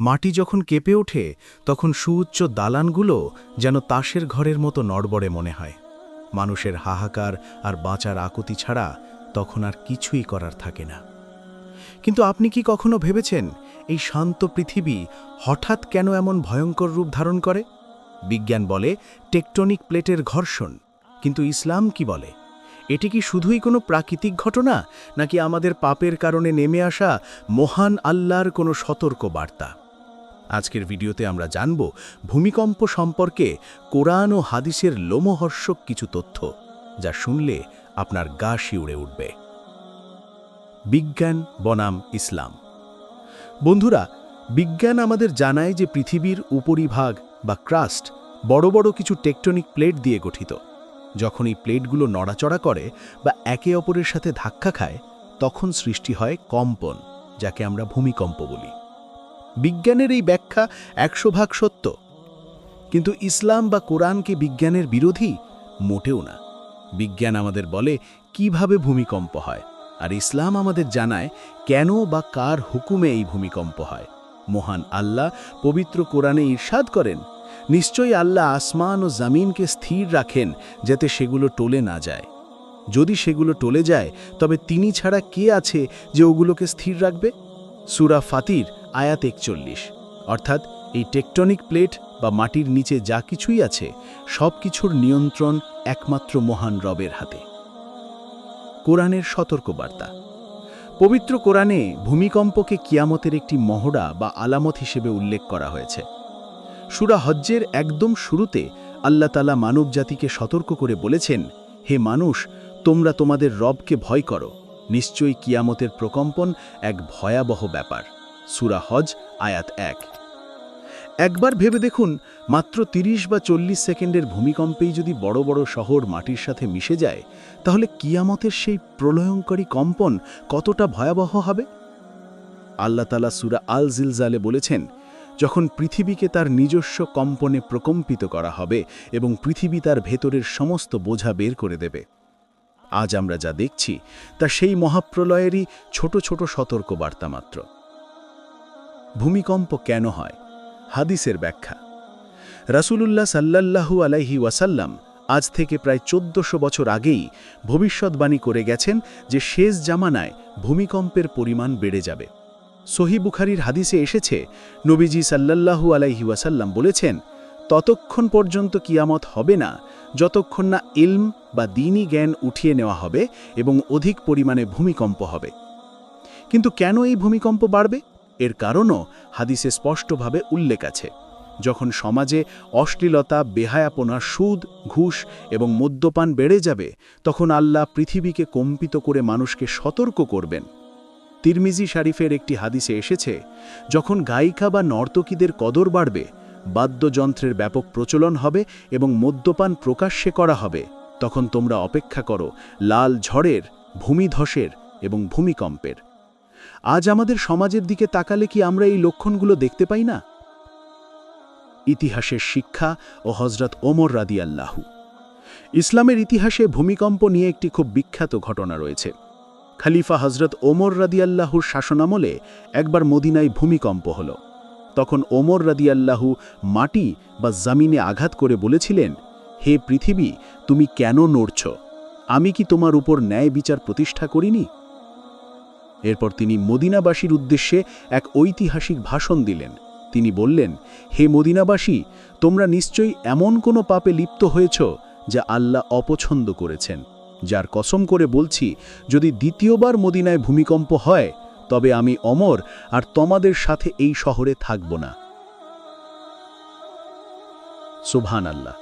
মাটি যখন কেঁপে ওঠে, তখন সুউচ্চ দালানগুলো যেন তাসের ঘরের মতো নড়বড়ে মনে হয়। মানুষের হাহাকার আর বাঁচার আকুতি ছাড়া তখন আর কিছুই করার থাকে না। কিন্তু আপনি কি কখনো ভেবেছেন, এই শান্ত পৃথিবী হঠাৎ কেন এমন ভয়ঙ্কর রূপ ধারণ করে? বিজ্ঞান বলে, টেকটনিক প্লেটের ঘর্ষণ। কিন্তু ইসলাম কি বলে? এটি কি শুধুই কোনো প্রাকৃতিক ঘটনা, নাকি আমাদের পাপের কারণে নেমে আসা মহান আল্লাহর কোনো সতর্ক বার্তা আজকের ভিডিওতে আমরা জানব ভূমিকম্প সম্পর্কে কোরআন ও হাদিসের লোমহর্ষক কিছু তথ্য, যা শুনলে আপনার গা শিউড়ে উঠবে। বিজ্ঞান, বনাম, ইসলাম। বন্ধুরা, বিজ্ঞান আমাদের জানায় যে পৃথিবীর উপরিভাগ বা ক্রাস্ট বড় বড় কিছু টেকটনিক প্লেট দিয়ে গঠিত। যখন এই প্লেটগুলো নড়াচড়া করে বা একে অপরের সাথে ধাক্কা খায়, তখন সৃষ্টি হয় কম্পন, যাকে আমরা ভূমিকম্প বলি। বিজ্ঞানের এই ব্যাখ্যা একশো ভাগ সত্য। কিন্তু ইসলাম বা কোরআনকে বিজ্ঞানের বিরোধী? মোটেও না। বিজ্ঞান আমাদের বলে কীভাবে ভূমিকম্প হয়, আর ইসলাম আমাদের জানায় কেন বা কার হুকুমে এই ভূমিকম্প হয়। মহান আল্লাহ পবিত্র কোরআনে ঈর্ষাদ করেন, নিশ্চয়ই আল্লাহ আসমান ও জামিনকে স্থির রাখেন যাতে সেগুলো টলে না যায়। যদি সেগুলো টলে যায়, তবে তিনি ছাড়া কে আছে যে ওগুলোকে স্থির রাখবে? সুরা ফাতির আয়াত একচল্লিশ। অর্থাৎ এই টেকটনিক প্লেট বা মাটির নিচে যা কিছুই আছে, সব কিছুর নিয়ন্ত্রণ একমাত্র মহান রবের হাতে। কোরআনের সতর্কবার্তা। পবিত্র কোরআনে ভূমিকম্পকে কিয়ামতের একটি মহড়া বা আলামত হিসেবে উল্লেখ করা হয়েছে। সুরা হজ্জের একদম শুরুতে আল্লাহ তালা মানব জাতিকে সতর্ক করে বলেছেন, হে মানুষ, তোমরা তোমাদের রবকে ভয় করো। নিশ্চয়ই কিয়ামতের প্রকম্পন এক ভয়াবহ ব্যাপার। সুরা হজ, আয়াত এক। একবার ভেবে দেখুন, মাত্র ৩০ বা চল্লিশ সেকেন্ডের ভূমিকম্পেই যদি বড় বড় শহর মাটির সাথে মিশে যায়, তাহলে কিয়ামতের সেই প্রলয়ঙ্করী কম্পন কতটা ভয়াবহ হবে? আল্লাহ তালা সুরা আল জিলজালে বলেছেন, যখন পৃথিবীকে তার নিজস্ব কম্পনে প্রকম্পিত করা হবে এবং পৃথিবী তার ভেতরের সমস্ত বোঝা বের করে দেবে। আজ আমরা যা দেখছি, তা সেই মহাপ্রলয়েরই ছোট ছোট সতর্কবার্তা মাত্র। ভূমিকম্প কেন হয়? হাদিসের ব্যাখ্যা। রাসূলুল্লাহ সাল্লাল্লাহু আলাইহি ওয়াসাল্লাম আজ থেকে প্রায় চোদ্দশো বছর আগেই ভবিষ্যৎবাণী করে গেছেন যে শেষ জামানায় ভূমিকম্পের পরিমাণ বেড়ে যাবে। সহি বুখারির হাদিসে এসেছে, নবীজি সাল্লাল্লাহু আলাইহি ওয়াসাল্লাম বলেছেন, ততক্ষণ পর্যন্ত কিয়ামত হবে না, যতক্ষণ না ইলম বা দিনী জ্ঞান উঠিয়ে নেওয়া হবে এবং অধিক পরিমাণে ভূমিকম্প হবে। কিন্তু কেন এই ভূমিকম্প বাড়বে? এর কারণও হাদিসে স্পষ্টভাবে উল্লেখ আছে। যখন সমাজে অশ্লীলতা, বেহায়াপনা, সুদ, ঘুষ এবং মদ্যপান বেড়ে যাবে, তখন আল্লাহ পৃথিবীকে কম্পিত করে মানুষকে সতর্ক করবেন। তিরমিজি শারিফের একটি হাদিসে এসেছে, যখন গায়িকা বা নর্তকীদের কদর বাড়বে, বাদ্যযন্ত্রের ব্যাপক প্রচলন হবে এবং মদ্যপান প্রকাশ্যে করা হবে, তখন তোমরা অপেক্ষা করো লাল ঝড়ের, ভূমিধসের এবং ভূমিকম্পের। আজ আমাদের সমাজের দিকে তাকালে কি আমরা এই লক্ষণগুলো দেখতে পাই না? ইতিহাসের শিক্ষা ও হজরত ওমর রাদি আল্লাহু ইসলামের ইতিহাসে ভূমিকম্প নিয়ে একটি খুব বিখ্যাত ঘটনা রয়েছে। খালিফা হজরত ওমর রাদিয়াল্লাহুর শাসনামলে একবার মদিনায় ভূমিকম্প হল। তখন ওমর রাদিয়াল্লাহু মাটি বা জামিনে আঘাত করে বলেছিলেন, হে পৃথিবী, তুমি কেন নড়ছ? আমি কি তোমার উপর ন্যায় বিচার প্রতিষ্ঠা করিনি? এরপর তিনি মদিনাবাসীর উদ্দেশ্যে এক ঐতিহাসিক ভাষণ দিলেন। তিনি বললেন, হে মদিনাবাসী, তোমরা নিশ্চয়ই এমন কোনো পাপে লিপ্ত হয়েছ যা আল্লাহ অপছন্দ করেছেন। যার কসম করে বলছি, যদি দ্বিতীয়বার মদিনায় ভূমিকম্প হয়, তবে আমি অমর আর তোমাদের সাথে এই শহরে থাকব না। সুবহান আল্লাহ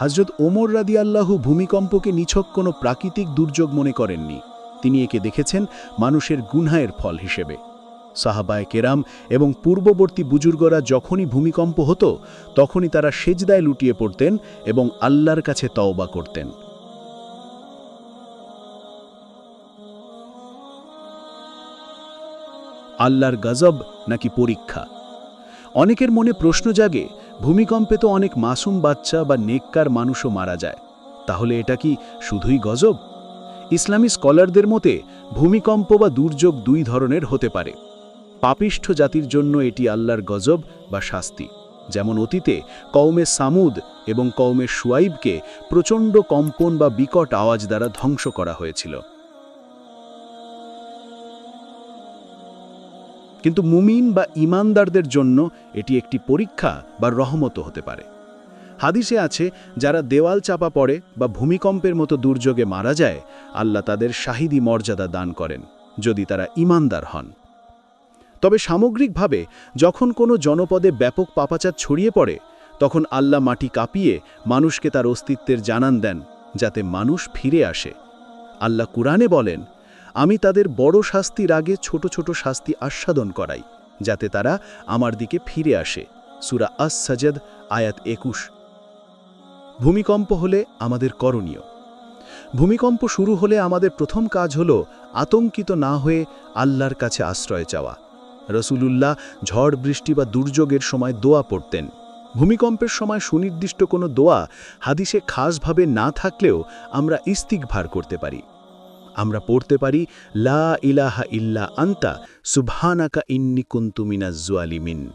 হজরত ওমর রাদি আল্লাহু ভূমিকম্পকে নিছক কোনো প্রাকৃতিক দুর্যোগ মনে করেননি। তিনি একে দেখেছেন মানুষের গুনহায়ের ফল হিসেবে। সাহাবায় কেরাম এবং পূর্ববর্তী বুজুর্গরা যখনই ভূমিকম্প হতো, তখনই তারা সেজদায় লুটিয়ে পড়তেন এবং আল্লাহর কাছে তওবা করতেন। আল্লাহর গজব নাকি পরীক্ষা? অনেকের মনে প্রশ্ন জাগে, ভূমিকম্পে তো অনেক মাসুম বাচ্চা বা নেককার মানুষও মারা যায়। তাহলে এটা কি শুধুই গজব? ইসলামী স্কলারদের মতে, ভূমিকম্প বা দুর্যোগ দুই ধরনের হতে পারে। পাপিষ্ঠ জাতির জন্য এটি আল্লাহর গজব বা শাস্তি। যেমন অতীতে কওমে সামুদ এবং কওমে সুয়াইবকে প্রচণ্ড কম্পন বা বিকট আওয়াজ দ্বারা ধ্বংস করা হয়েছিল। কিন্তু মুমিন বা ইমানদারদের জন্য এটি একটি পরীক্ষা বা রহমত হতে পারে। হাদিসে আছে, যারা দেওয়াল চাপা পড়ে বা ভূমিকম্পের মতো দুর্যোগে মারা যায়, আল্লাহ তাদের শাহিদি মর্যাদা দান করেন, যদি তারা ইমানদার হন। তবে সামগ্রিকভাবে, যখন কোনো জনপদে ব্যাপক পাপাচার ছড়িয়ে পড়ে, তখন আল্লাহ মাটি কাঁপিয়ে মানুষকে তার অস্তিত্বের জানান দেন, যাতে মানুষ ফিরে আসে। আল্লাহ কুরআনে বলেন, আমি তাদের বড় শাস্তির আগে ছোট ছোট শাস্তি আস্বাদন করাই, যাতে তারা আমার দিকে ফিরে আসে। সুরা আস সাজদ আয়াত একুশ। ভূমিকম্প হলে আমাদের করণীয়। ভূমিকম্প শুরু হলে আমাদের প্রথম কাজ হল আতঙ্কিত না হয়ে আল্লাহর কাছে আশ্রয় চাওয়া। রসুলুল্লাহ ঝড়, বৃষ্টি বা দুর্যোগের সময় দোয়া পড়তেন। ভূমিকম্পের সময় সুনির্দিষ্ট কোনো দোয়া হাদিসে খাসভাবে না থাকলেও আমরা ইস্তিকভার করতে পারি। আমরা পড়তে পারি, লা ইলাহা ইল্লা আন্তা, সুবহানাকা ইন্নি কুন্তুমিনা জুয়ালিমিন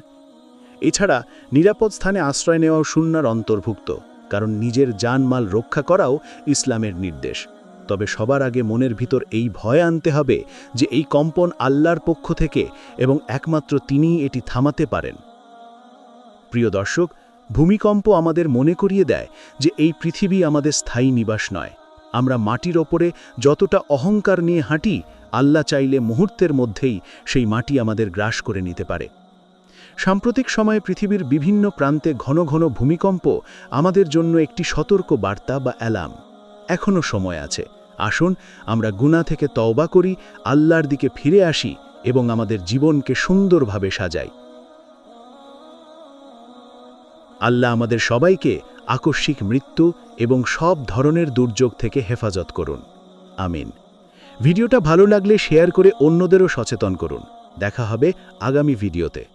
এছাড়া নিরাপদ স্থানে আশ্রয় নেওয়াও শূন্যার অন্তর্ভুক্ত। কারণ নিজের জানমাল রক্ষা করাও ইসলামের নির্দেশ। তবে সবার আগে মনের ভিতর এই ভয় আনতে হবে যে এই কম্পন আল্লাহর পক্ষ থেকে এবং একমাত্র তিনিই এটি থামাতে পারেন। প্রিয় দর্শক, ভূমিকম্প আমাদের মনে করিয়ে দেয় যে এই পৃথিবী আমাদের স্থায়ী নিবাস নয়। আমরা মাটির ওপরে যতটা অহংকার নিয়ে হাঁটি, আল্লাহ চাইলে মুহূর্তের মধ্যেই সেই মাটি আমাদের গ্রাস করে নিতে পারে। সাম্প্রতিক সময়ে পৃথিবীর বিভিন্ন প্রান্তে ঘন ঘন ভূমিকম্প আমাদের জন্য একটি সতর্ক বার্তা বা অ্যালার্ম। এখনও সময় আছে। আসুন, আমরা গুণা থেকে তওবা করি, আল্লাহর দিকে ফিরে আসি এবং আমাদের জীবনকে সুন্দরভাবে সাজাই। আল্লাহ আমাদের সবাইকে আকস্মিক মৃত্যু এবং সব ধরনের দুর্যোগ থেকে হেফাজত করুন। আমিন। ভিডিওটা ভালো লাগলে শেয়ার করে অন্যদেরও সচেতন করুন। দেখা হবে আগামী ভিডিওতে।